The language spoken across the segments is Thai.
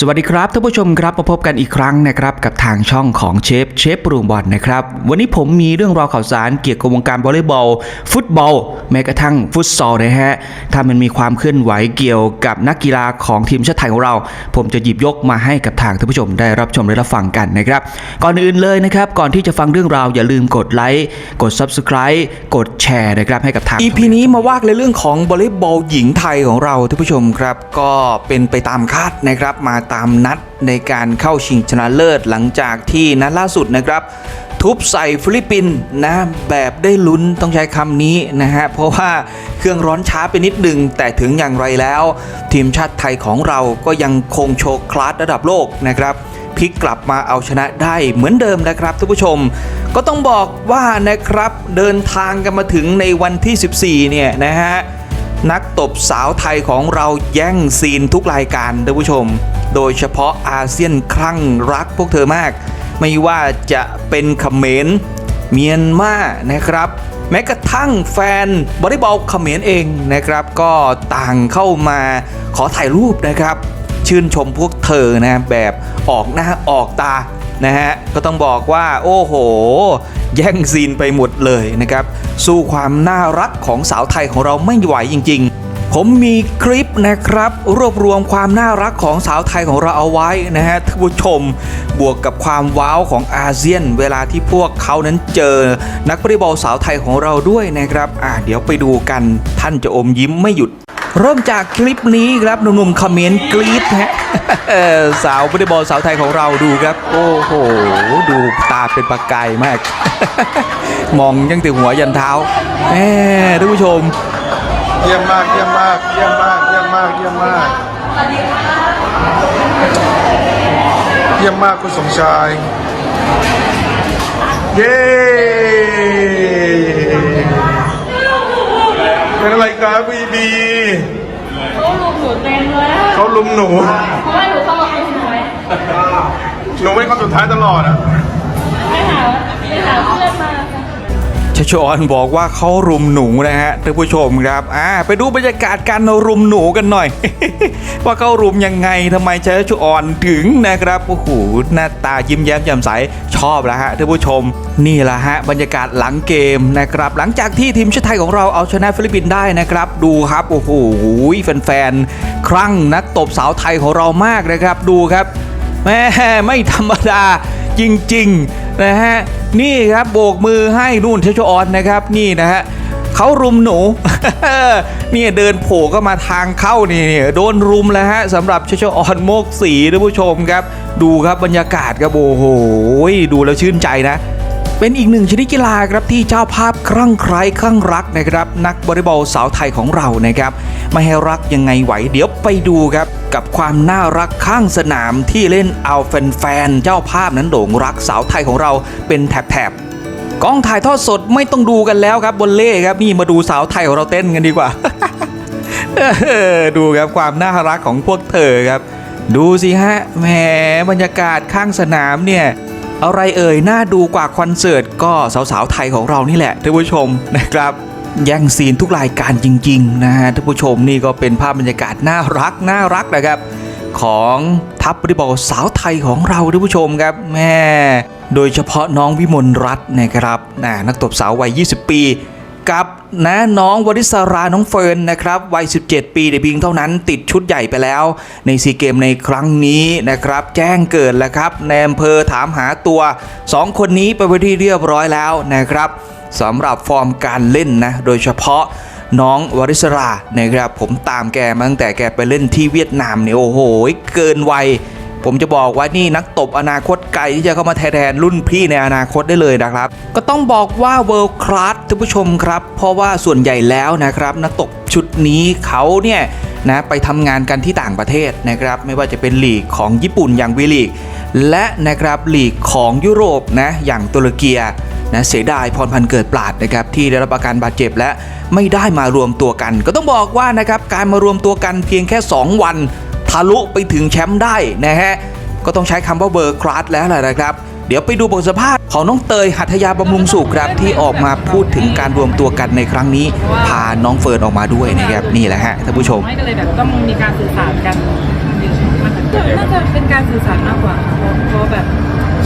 สวัสดีครับท่านผู้ชมครับมาพบกันอีกครั้งนะครับกับทางช่องของเชฟเชฟปรุงบอลนะครับวันนี้ผมมีเรื่องราวข่าวสารเกี่ยวกับวงการวอลเลย์บอล ฟุตบอล แม้กระทั่งฟุตซอลนะฮะถ้ามันมีความเคลื่อนไหวเกี่ยวกับนักกีฬาของทีมชาติไทยของเรา ผมจะหยิบยกมาให้กับทางท่านผู้ชมได้รับชมและรับฟังกันนะครับก่อนอื่นเลยนะครับก่อนที่จะฟังเรื่องราวอย่าลืมกดไลค์กด Subscribe กดแชร์นะครับให้กับทาง EP นี้มาว่ากันในเรื่องของวอลเลย์บอลหญิงไทยของเราท่านผู้ชมครับก็เป็นไปตามคาดนะครับมาตามนัดในการเข้าชิงชนะเลิศหลังจากที่นัดล่าสุดนะครับ ทุบใส่ฟิลิปปินส์นะแบบได้ลุ้นต้องใช้คำนี้นะฮะ เพราะว่าเครื่องร้อนช้าไปนิดหนึ่งแต่ถึงอย่างไรแล้ว ทีมชาติไทยของเราก็ยังคงโชว์คลาสระดับโลกนะครับพลิกกลับมาเอาชนะได้เหมือนเดิมนะครับท่านผู้ชม ก็ต้องบอกว่านะครับเดินทางกันมาถึงในวันที่ 14 เนี่ยนะฮะ นักตบสาวไทยของเราแย่งซีนทุกรายการท่านผู้ชม โดยเฉพาะอาเซียนคลั่งรักพวกเธอมาก ไม่ว่าจะเป็นเขมรเมียนมานะครับ แม้กระทั่งแฟนบอลเลย์บอลเขมรเองนะครับ ก็ต่างเข้ามาขอถ่ายรูปนะครับ ชื่นชมพวกเธอนะแบบออกหน้าออกตานะฮะก็ต้องบอกว่าโอ้โห แย่งซีนไปหมดเลยนะครับ สู้ความน่ารักของสาวไทยของเราไม่ไหวจริง ๆผมมีคลิปนะครับ รวบรวมความน่ารักของสาวไทยของเราเอาไว้นะฮะท่านผู้ชม บวกกับความว้าวของอาเซียน เวลาที่พวกเขานั้นเจอ นักบอลเลย์บอลสาวไทยของเราด้วยนะครับ อ่าเดี๋ยวไปดูกันท่านจะอมยิ้มไม่หยุด เริ่มจากคลิปนี้ครับหนุ่มๆคอมเมนต์กรี๊ดฮะสาววอลเลย์บอลสาวไทยของเราดูครับ โอ้โห ดูตาเป็นประกายมาก มองยังต่หัวยันเท้าแหมท่านผู้ชม เยี่ยมมากเยี่ยมมากเยี่ยมมากเยี่ยมมากเยี่ยมมากเยี่ยมมากคุณสมชาย เย้ เป็นอะไรครับบีบีเขาลุมหนูเต็มเลยอะเขาลุมหนู เพราะว่าหนูเข้ามาเป็นหน่วยหนูไม่เข้าสุดท้ายตลอดอะไปหาไปหาเพื่อนมาค่ะ ชชอนบอกว่าเขารุมหนูนะฮะท่านผู้ชมครับอ่าไปดูบรรยากาศการรุมหนูกันหน่อย ว่าเขารุมยังไงทำไมชชอนถึงนะครับโอ้โหหน้าตายิ้มแย้มแจ่มใสชอบแล้วฮะท่านผู้ชม นี่แหละฮะบรรยากาศหลังเกมนะครับหลังจากที่ทีมชาติไทยของเราเอาชนะฟิลิปปินส์ได้นะครับดูครับโอ้โหแฟนๆครั่งนักตบสาวไทยของเรามากนะครับดูครับแม่ไม่ธรรมดาจริง ๆ นะฮะนี่ครับโบกมือให้นู่นเชชออนนะครับนี่นะฮะเขารุมหนูเนี่ยเดินโผล่ก็มาทางเข้านี่เนี่ยโดนรุมแล้วฮะสำหรับเชชออนโมกสีท่านผู้ชมครับ ดูครับบรรยากาศครับโอ้โหดูแล้วชื่นใจนะ เป็นอีกหนึ่งชนิดกีฬาครับที่เจ้าภาพคลั่งไคล้คลั่งรักนะครับนักบอลเลย์บอลสาวไทยของเรานะครับไม่ให้รักยังไงไหวเดี๋ยวไปดูครับกับความน่ารักข้างสนามที่เล่นเอาแฟนๆเจ้าภาพนั้นโด่งรักสาวไทยของเราเป็นแถบๆกล้องถ่ายทอดสดไม่ต้องดูกันแล้วครับบนเล่ครับนี่มาดูสาวไทยของเราเต้นกันดีกว่าดูครับความน่ารักของพวกเธอครับ ดูสิฮะแหมบรรยากาศข้างสนามเนี่ย อะไรเอ่ยน่าดูกว่าคอนเสิร์ตก็สาวๆไทยของเรานี่แหละท่านผู้ชมนะครับแย่งซีนทุกรายการจริงๆนะฮะท่านผู้ชมนี่ก็เป็นภาพบรรยากาศน่ารักน่ารักนะครับ ของทัพบริบอลสาวไทยของเราท่านผู้ชมครับแม่โดยเฉพาะน้องวิมลรัตน์นะครับนะนักตบสาววัย 20 ปี กับนะน้องวริศราน้องเฟิร์นนะครับวัย 17 ปีแต่เพียงเท่านั้นติดชุดใหญ่ไปแล้ว ในซีเกมในครั้งนี้นะครับ แจ้งเกิดแล้วครับในอำเภอถามหาตัว 2 คนนี้ไปไว้ที่เรียบร้อยแล้วนะครับสำหรับฟอร์มการเล่นนะ โดยเฉพาะน้องวริศรานะครับผมตามแกมาตั้งแต่แกไปเล่นที่เวียดนามเนี่ยโอ้โห เกินวัย ผมจะบอกว่านี่นักตบอนาคตไกลที่จะเข้ามาแทนรุ่นพี่ในอนาคตได้เลยนะครับ ก็ต้องบอกว่า world class ท่านผู้ชมครับ เพราะว่าส่วนใหญ่แล้วนะครับ นักตบชุดนี้เขาเนี่ยนะไปทำงานกันที่ต่างประเทศนะครับ ไม่ว่าจะเป็นลีกของญี่ปุ่นอย่างวีลีกและนะครับลีกของยุโรปนะอย่างตุรกีนะเสียดายพรพันเกิดปราดนะครับที่ได้รับอาการบาดเจ็บและไม่ได้มารวมตัวกัน ก็ต้องบอกว่านะครับการมารวมตัวกันเพียงแค่ 2 วัน ลุไปถึงแชมป์ได้นะฮะก็ต้องใช้คำว่าเบอร์คลาสแล้วแหละนะครับ เดี๋ยวไปดูบทสัมภาษณ์ของน้องเตยหัตยาบำรุงสุขครับที่ออกมาพูดถึงการรวมตัวกันในครั้งนี้ พาน้องเฟิร์นออกมาด้วยนะครับนี่แหละฮะท่านผู้ชมไม่ก็เลยแบบต้องมีการสื่อสารกันน่าจะเป็นการสื่อสารมากกว่าเพราะแบบ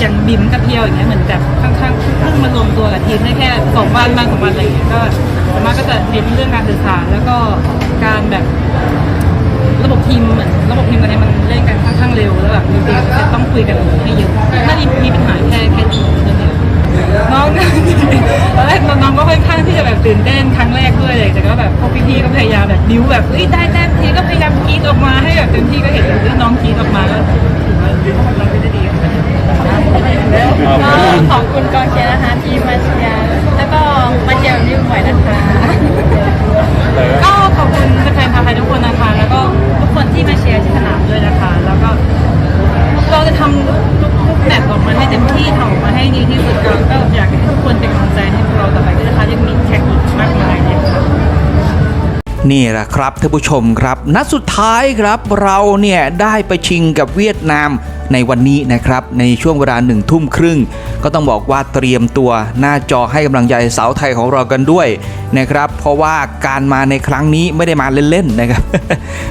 อย่างบิมกับเพียวอย่างเงี้ยเหมือนแบบค่อนข้างเพิ่งมารวมตัวกับทีมได้แค่สองวันบ้าสองวันอะไรอย่างเงี้ยก็มากก็จะเน้นเรื่องการสื่อสารแล้วก็การแบบระบบทีมเหมือน ระบบทีมตอนนี้มันเล่นกันค่อนข้างเร็วแล้วแบบจริงๆจะต้องคุยกันให้เยอะถ้ามีมีปัญหาแค่แค่ทีมเดียวน้องตอนแรกน้องก็ค่อนข้างที่จะแบบตื่นเต้นครั้งแรกด้วยเลยแต่ก็แบบพวกพี่ๆก็พยายามแบบนิ้วแบบเอ้ยได้แต้มทีก็พยายามกรีดออกมาให้แบบเต็มที่ก็เห็นว่าน้องกรีดออกมาก็ถือว่าเราไม่ได้ดีกันก็ขอบคุณกองเชียร์ ออกมาให้เต็มที่ทำออกมาให้ดีที่สุดก็ก็อยากให้ทุกคนเป็นกำลังใจให้พวกเราต่อไปด้วยนะคะยังมีแขกอีกมากมายเลยค่ะ นี่แหละครับท่านผู้ชมครับ นัดสุดท้ายครับเราเนี่ยได้ไปชิงกับเวียดนาม ในวันนี้นะครับ ในช่วงเวลาหนึ่งทุ่มครึ่ง ก็ต้องบอกว่าเตรียมตัวหน้าจอให้กำลังใจสาวไทยของเรากันด้วยนะครับ เพราะว่าการมาในครั้งนี้ไม่ได้มาเล่นๆนะครับ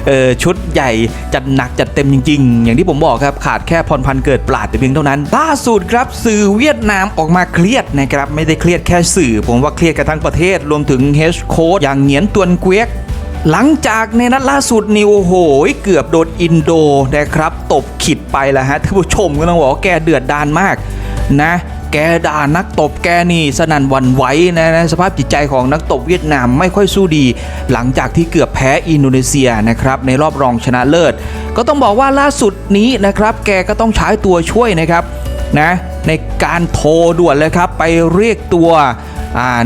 เออชุดใหญ่จัดหนักจัดเต็มจริง ๆ อย่างที่ผมบอกครับขาดแค่พรพันเกิดปราดแต่เพียงเท่านั้นล่าสุดครับสื่อเวียดนามออกมาเครียดนะครับไม่ได้เครียดแค่สื่อ ผมว่าเครียดกันทั้งประเทศรวมถึงเฮดโค้ชอย่างเหงียนตวนเกวียก หลังจากในนัดล่าสุดนิวโอ้โหเกือบโดนอินโดนะครับตบขิดไปแล้วฮะท่านผู้ชมก็ต้องบอกว่าแกเดือดดานมากนะแกด่านักตบแกนี่สนั่นวันไหวนะนะสภาพจิตใจของนักตบเวียดนามไม่ค่อยสู้ดี หลังจากที่เกือบแพ้อินโดนีเซียนะครับในรอบรองชนะเลิศ ก็ต้องบอกว่าล่าสุดนี้นะครับแกก็ต้องใช้ตัวช่วยนะครับนะในการโทรด่วนเลยครับไปเรียกตัว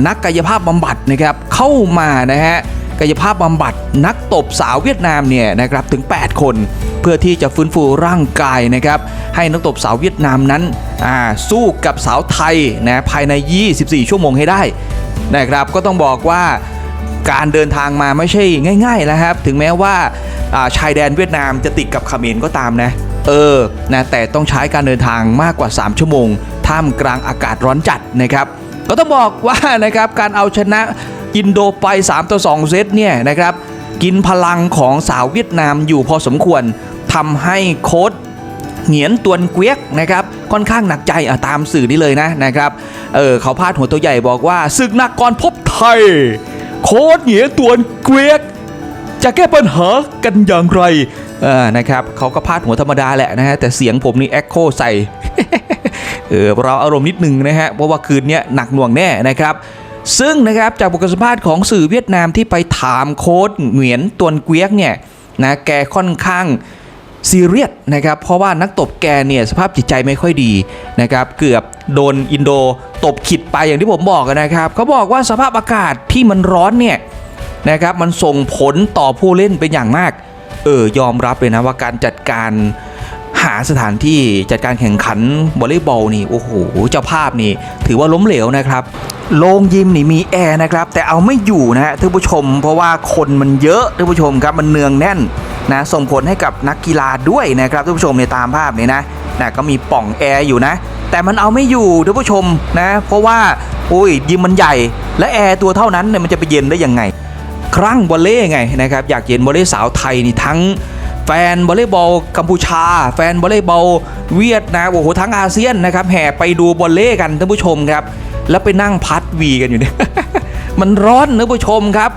นักกายภาพบำบัดนะครับเข้ามานะฮะ กายภาพบำบัดนักตบสาวเวียดนามเนี่ยนะครับถึง 8 คน เพื่อที่จะฟื้นฟูร่างกายนะครับให้นักตบสาวเวียดนามนั้นสู้กับสาวไทยนะภายใน 24 ชั่วโมงให้ได้นะครับก็ต้องบอกว่าการเดินทางมาไม่ใช่ง่ายๆนะครับ ถึงแม้ว่าอ่าชายแดนเวียดนามจะติดกับเขมรก็ตามนะเออนะแต่ต้องใช้การเดินทางมากกว่า 3 ชั่วโมง ท่ามกลางอากาศร้อนจัดนะครับ ก็ต้องบอกว่านะครับการเอาชนะ อินโดไป 3 ต่อ 2 เซตเนี่ยนะครับกินพลังของสาวเวียดนามอยู่พอสมควรทำให้โค้ดเหงียนตวนเกวียกนะครับค่อนข้างหนักใจอะตามสื่อนี้เลยนะนะครับเออเขาพาดหัวตัวใหญ่บอกว่าศึกนักกรพบไทย โค้ดเหงียนตวนเกวียก จะแก้ปัญหากันอย่างไรเออนะครับเขาก็พาดหัวธรรมดาแหละนะฮะแต่เสียงผมนี่แอคโคใส่เออเราอารมณ์นิดนึงนะฮะเพราะว่าคืนนี้หนักหน่วงแน่นะครับ ซึ่งนะครับจากบทสัมภาษณ์ของสื่อเวียดนามที่ไปถามโค้ดเหมียนตวนเกวียกเนี่ยนะแกค่อนข้างซีเรียสนะครับเพราะว่านักตบแกเนี่ยสภาพจิตใจไม่ค่อยดีนะครับเกือบโดนอินโดตบขิดไปอย่างที่ผมบอกนะครับเขาบอกว่าสภาพอากาศที่มันร้อนเนี่ยนะครับมันส่งผลต่อผู้เล่นเป็นอย่างมากเออยอมรับเลยนะว่าการจัดการหาสถานที่จัดการแข่งขันวอลเลย์บอลนี่โอ้โหเจ้าภาพนี่ถือว่าล้มเหลวนะครับ โรงยิมนี่มีแอร์นะครับ แต่เอาไม่อยู่นะฮะท่านผู้ชม เพราะว่าคนมันเยอะท่านผู้ชมครับมันเนืองแน่นนะส่งผลให้กับนักกีฬาด้วยนะครับท่านผู้ชมในตามภาพนี้นะนะก็มีป่องแอร์อยู่นะ แต่มันเอาไม่อยู่ท่านผู้ชมนะเพราะว่าโอ้ยยิมมันใหญ่ และแอร์ตัวเท่านั้นเนี่ยมันจะไปเย็นได้ยังไง ครั้งวอลเล่ไงนะครับอยากเห็นวอลเล่สาวไทยนี่ทั้งแฟนวอลเลย์บอลกัมพูชา แฟนวอลเลย์บอลเวียดนามโอ้โหทั้งอาเซียนนะครับแห่ไปดูวอลเล่กันท่านผู้ชมครับ แล้วไปนั่งพัดวีกันอยู่เนี่ยมันร้อนท่านผู้ชมครับ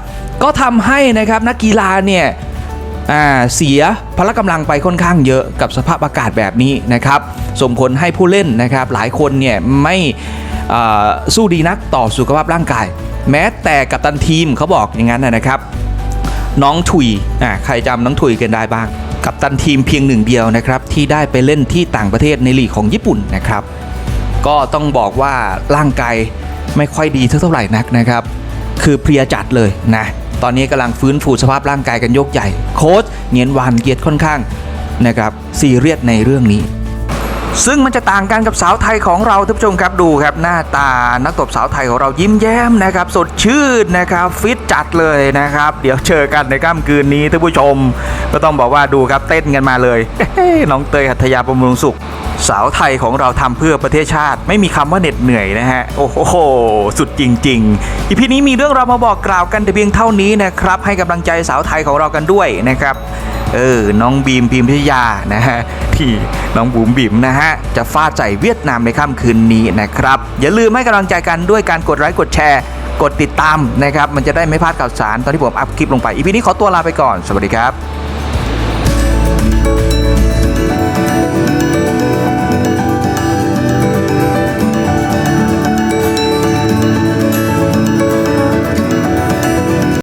ก็ทำให้นะครับนักกีฬาเนี่ยเสียพละกำลังไปค่อนข้างเยอะกับสภาพอากาศแบบนี้นะครับ ส่งผลให้ผู้เล่นนะครับ หลายคนเนี่ยไม่สู้ดีนักต่อสุขภาพร่างกาย แม้แต่กัปตันทีมเขาบอกอย่างนั้นนะครับน้องถุยอ่าใครจำน้องถุยกันได้บ้าง กับตันทีมเพียงหนึ่งเดียวนะครับที่ได้ไปเล่นที่ต่างประเทศในลีกของญี่ปุ่นนะครับ ก็ต้องบอกว่าร่างกายไม่ค่อยดีเท่าไหร่นักนะครับ คือเพลียจัดเลยนะ ตอนนี้กำลังฟื้นฟูสภาพร่างกายกันยกใหญ่ โค้ชเงียนวานเกียรติค่อนข้างนะครับซีเรียสในเรื่องนี้ ซึ่งมันจะต่างกันกับสาวไทยของเราท่านผู้ชมครับดูครับหน้าตานักตบสาวไทยของเรายิ้มแย้มนะครับ สดชื่นนะครับฟิตจัดเลยนะครับ เดี๋ยวเจอกันในค่ำคืนนี้ท่านผู้ชม ก็ต้องบอกว่าดูครับเต้นกันมาเลย น้องเตยหัตถยาประมงสุข สาวไทยของเราทำเพื่อประเทศชาติ ไม่มีคำว่าเหน็ดเหนื่อยนะฮะ โอ้โห สุดจริง ๆ อีพีนี้มีเรื่องราวมาบอกกล่าวกันแต่เพียงเท่านี้นะครับ ให้กำลังใจสาวไทยของเรากันด้วยนะครับ เออ น้องบีมพิมพิทยานะฮะ ที่น้องบุ๋มบิ๋มนะฮะ จะฟาดใจเวียดนามในค่ำคืนนี้นะครับ อย่าลืมให้กำลังใจกันด้วยการกดไลค์กดแชร์ กดติดตามนะครับ มันจะได้ไม่พลาดข่าวสารตอนที่ผมอัพคลิปลงไปอีพีนี้ขอตัวลาไปก่อน สวัสดีครับ